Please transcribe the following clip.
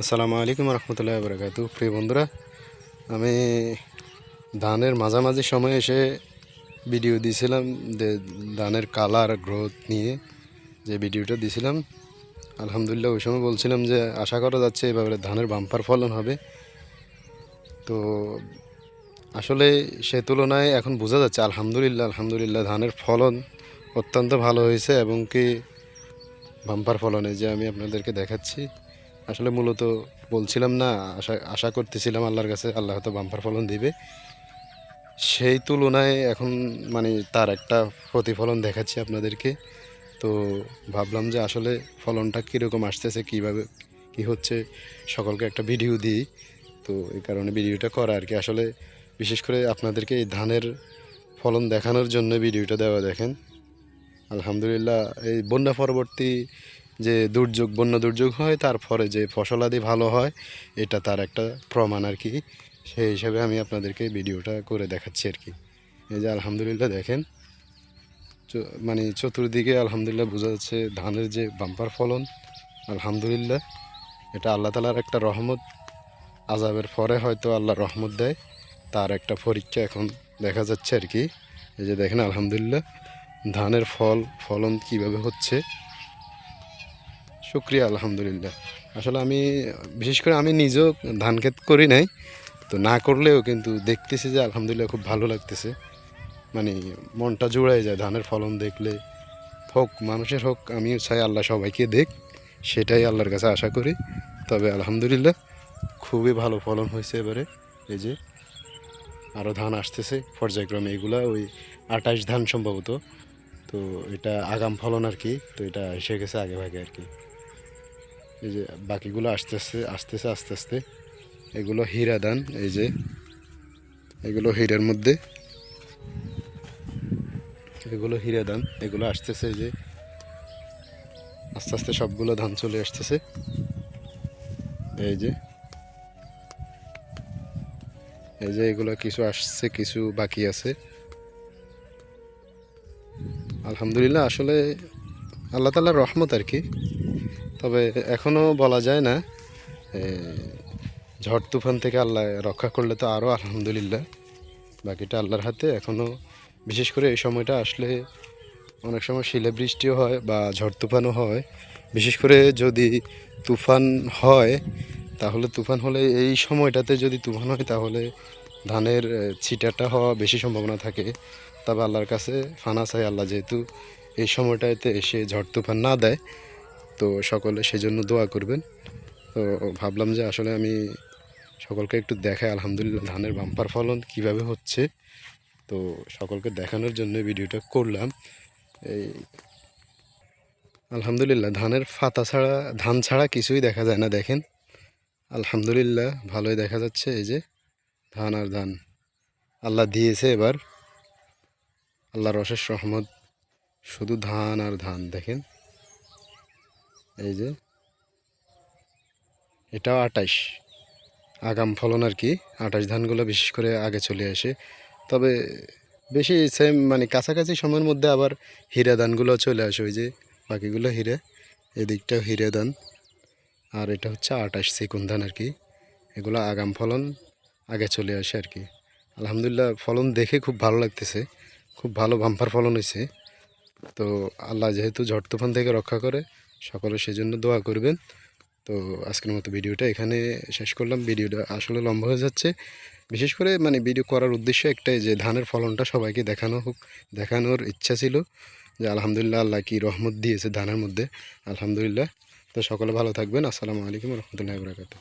আসসালামু আলাইকুম রহমতুল্লাহ বরকাত প্রিয় বন্ধুরা, আমি ধানের মাঝামাঝি সময় এসে ভিডিও দিয়েছিলাম যে ধানের কালার গ্রোথ নিয়ে যে ভিডিওটা দিয়েছিলাম। আলহামদুলিল্লাহ ওই সময় বলছিলাম যে আশা করা যাচ্ছে এভাবে ধানের বাম্পার ফলন হবে। তো আসলে সে তুলনায় এখন বোঝা যাচ্ছে আলহামদুলিল্লাহ আলহামদুলিল্লাহ ধানের ফলন অত্যন্ত ভালো হয়েছে এবং কি বাম্পার ফলনে যে আমি আপনাদেরকে দেখাচ্ছি। আসলে মূলত বলছিলাম না, আশা আশা করতেছিলাম আল্লাহর কাছে, আল্লাহ হয়তো বাম্পার ফলন দিবে। সেই তুলনায় এখন মানে তার একটা প্রতিফলন দেখাচ্ছি আপনাদেরকে। তো ভাবলাম যে আসলে ফলনটা কীরকম আসতেছে, কীভাবে, কি হচ্ছে, সকলকে একটা ভিডিও দিই। তো এই কারণে ভিডিওটা করা আর কি। আসলে বিশেষ করে আপনাদেরকে এই ধানের ফলন দেখানোর জন্য ভিডিওটা দেওয়া দেখেন। আলহামদুলিল্লাহ, এই বন্যা পরবর্তী যে দুর্যোগ, বন্য দুর্যোগ হয়, তারপরে যে ফসলাদি ভালো হয়, এটা তার একটা প্রমাণ আর কি। সেই হিসাবে আমি আপনাদেরকে ভিডিওটা করে দেখাচ্ছি আর কি। এই যে আলহামদুলিল্লাহ দেখেন মানে চতুর্দিকে আলহামদুলিল্লাহ বোঝা যাচ্ছে ধানের যে বাম্পার ফলন, আলহামদুলিল্লাহ। এটা আল্লাহ তালার একটা রহমত। আজাবের পরে হয়তো আল্লাহ রহমত দেয়, তার একটা পরীক্ষা এখন দেখা যাচ্ছে আর কি। এই যে দেখেন, আলহামদুলিল্লাহ, ধানের ফল, ফলন কীভাবে হচ্ছে শুক্রিয়া, আলহামদুলিল্লাহ। আসলে আমি, বিশেষ করে আমি নিজেও ধান ক্ষেত করি নাই, তো না করলেও কিন্তু দেখতেছি যে আলহামদুলিল্লাহ খুব ভালো লাগতেছে। মানে মনটা জুড়াই যায়, ধানের ফলন দেখলে। হোক, মানুষের হোক, আমিও চাই আল্লাহ সবাইকে দেখ, সেটাই আল্লাহর কাছে আশা করি। তবে আলহামদুলিল্লাহ, খুবই ভালো ফলন হয়েছে এবারে। এই যে আরও ধান আসতেছে, পর্যায়ক্রমে এগুলা ওই আঠাশ ধান সম্ভবত। তো এটা আগাম ফলন আর কি, তো এটা এসে গেছে আগে ভাগে আর কি। এই যে বাকিগুলো আসতেছে আসতেছে, আস্তে আস্তে। এগুলো হীরা দান এই যে। এগুলো হীরার মধ্যে। এগুলো হীরা দান এগুলো আসতেছে যে। আস্তে আস্তে সবগুলো ধান চলে আসতেছে। এই যে। এই যে এগুলো কিছু আসছে, কিছু বাকি আছে। আলহামদুলিল্লাহ, আসলে আল্লাহ তালার রহমত আর কি। তবে এখনও বলা যায় না ঝড় তুফান থেকে আল্লাহ রক্ষা করলে তো আরও আলহামদুলিল্লাহ। বাকিটা আল্লাহর হাতে এখনও বিশেষ করে এই সময়টা আসলে অনেক সময় শিলে বৃষ্টিও হয় বা ঝড় তুফানও হয়। বিশেষ করে যদি তুফান হয়, তাহলে তুফান হলে এই সময়টাতে যদি তুফান হয়, তাহলে ধানের ছিটাটা হওয়া বেশি সম্ভাবনা থাকে। তবে আল্লাহর কাছে ফানা চাই আল্লাহ যেহেতু এই সময়টাতে এসে ঝড় তুফান না দেয়। তো সকলে সেজন্য দোয়া করবেন। তো ভাবলাম যে আসলে আমি সকলকে একটু দেখাই, আলহামদুলিল্লাহ ধানের বাম্পার ফলন কীভাবে হচ্ছে। তো সকলকে দেখানোর জন্য ভিডিওটা করলাম। এই আলহামদুলিল্লাহ ধানের ফাতা ছাড়া, ধান ছাড়া কিছুই দেখা যায় না, দেখেন। আলহামদুলিল্লাহ ভালোই দেখা যাচ্ছে এই যে ধান আর ধান। আল্লাহ দিয়েছে এবার। আল্লাহর অশেষ রহমত, শুধু ধান আর ধান, দেখেন। এই যে, এটাও আটাইশ। আগাম ফলন আর কি, আটাইশ ধানগুলো বিশেষ করে আগে চলে আসে। তবে বেশি সেম মানে কাছাকাছি সময়ের মধ্যে আবার হীরা ধানগুলো চলে আসে, ওই যে বাকিগুলো হিরে, এদিকটাও হিরে ধান। আর এটা হচ্ছে আটাইশ সেকুন ধান আর কি, এগুলো আগাম ফলন আগে চলে আসে আর কি। আলহামদুলিল্লাহ ফলন দেখে খুব ভালো লাগতেছে, খুব ভালো বাম্পার ফলন হয়েছে। তো আল্লাহ যেহেতু ঝড় তুফান থেকে রক্ষা করে সকলে সেজন্য দোয়া করবেন। তো আজকের মতো ভিডিওটা এখানে শেষ করলাম। ভিডিওটা আসলে লম্বা হয়ে যাচ্ছে। বিশেষ করে মানে ভিডিও করার উদ্দেশ্য একটাই যে ধানের ফলনটা সবাইকে দেখানো হোক। দেখানোর ইচ্ছা ছিল যে আলহামদুলিল্লাহ আল্লাহ কি রহমত দিয়েছে ধানের মধ্যে। আলহামদুলিল্লাহ। তো সকলে ভালো থাকবেন। আসসালামু আলাইকুম রহমতুল্লাহ বরাকাতু